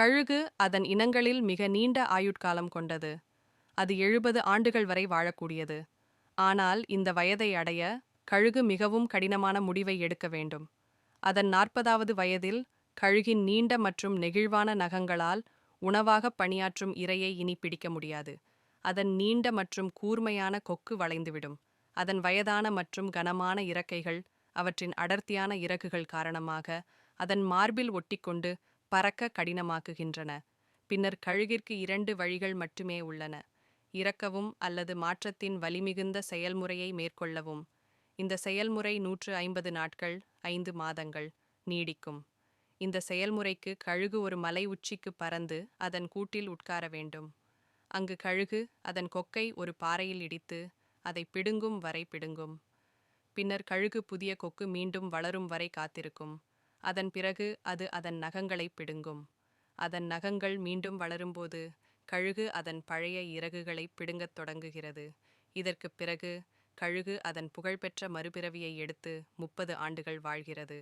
கழுகு அதன் இனங்களில் மிக நீண்ட ஆயுட்காலம் கொண்டது. அது எழுபது ஆண்டுகள் வரை வாழக்கூடியது. ஆனால் இந்த வயதை அடைய கழுகு மிகவும் கடினமான முடிவை எடுக்க வேண்டும். அதன் நாற்பதாவது வயதில் கழுகின் நீண்ட மற்றும் நெகிழ்வான நகங்களால் உணவாக பணியாற்றும் இரையை இனி பிடிக்க முடியாது. அதன் நீண்ட மற்றும் கூர்மையான கொக்கு வளைந்துவிடும். அதன் வயதான மற்றும் கனமான இறக்கைகள் அவற்றின் அடர்த்தியான இறகுகள் காரணமாக அதன் மார்பில் ஒட்டிக்கொண்டு பறக்க கடினமாக்குகின்றன. பின்னர் கழுகிற்கு இரண்டு வழிகள் மட்டுமே உள்ளன. இறக்கவும் அல்லது மாற்றத்தின் வலிமிகுந்த செயல்முறையை மேற்கொள்ளவும். இந்த செயல்முறை நூற்று ஐம்பது நாட்கள் ஐந்து மாதங்கள் நீடிக்கும். இந்த செயல்முறைக்கு கழுகு ஒரு மலை உச்சிக்கு பறந்து அதன் கூட்டில் உட்கார வேண்டும். அங்கு கழுகு அதன் கொக்கை ஒரு பாறையில் இடித்து அதை பிடுங்கும் வரை பிடுங்கும். பின்னர் கழுகு புதிய கொக்கு மீண்டும் வளரும் வரை காத்திருக்கும். அதன் பிறகு அது அதன் நகங்களை பிடுங்கும். அதன் நகங்கள் மீண்டும் வளரும்போது கழுகு அதன் பழைய இறகுகளை பிடுங்கத் தொடங்குகிறது. இதற்குப் பிறகு கழுகு அதன் புகழ்பெற்ற மறுபிறவியை எடுத்து முப்பது ஆண்டுகள் வாழ்கிறது.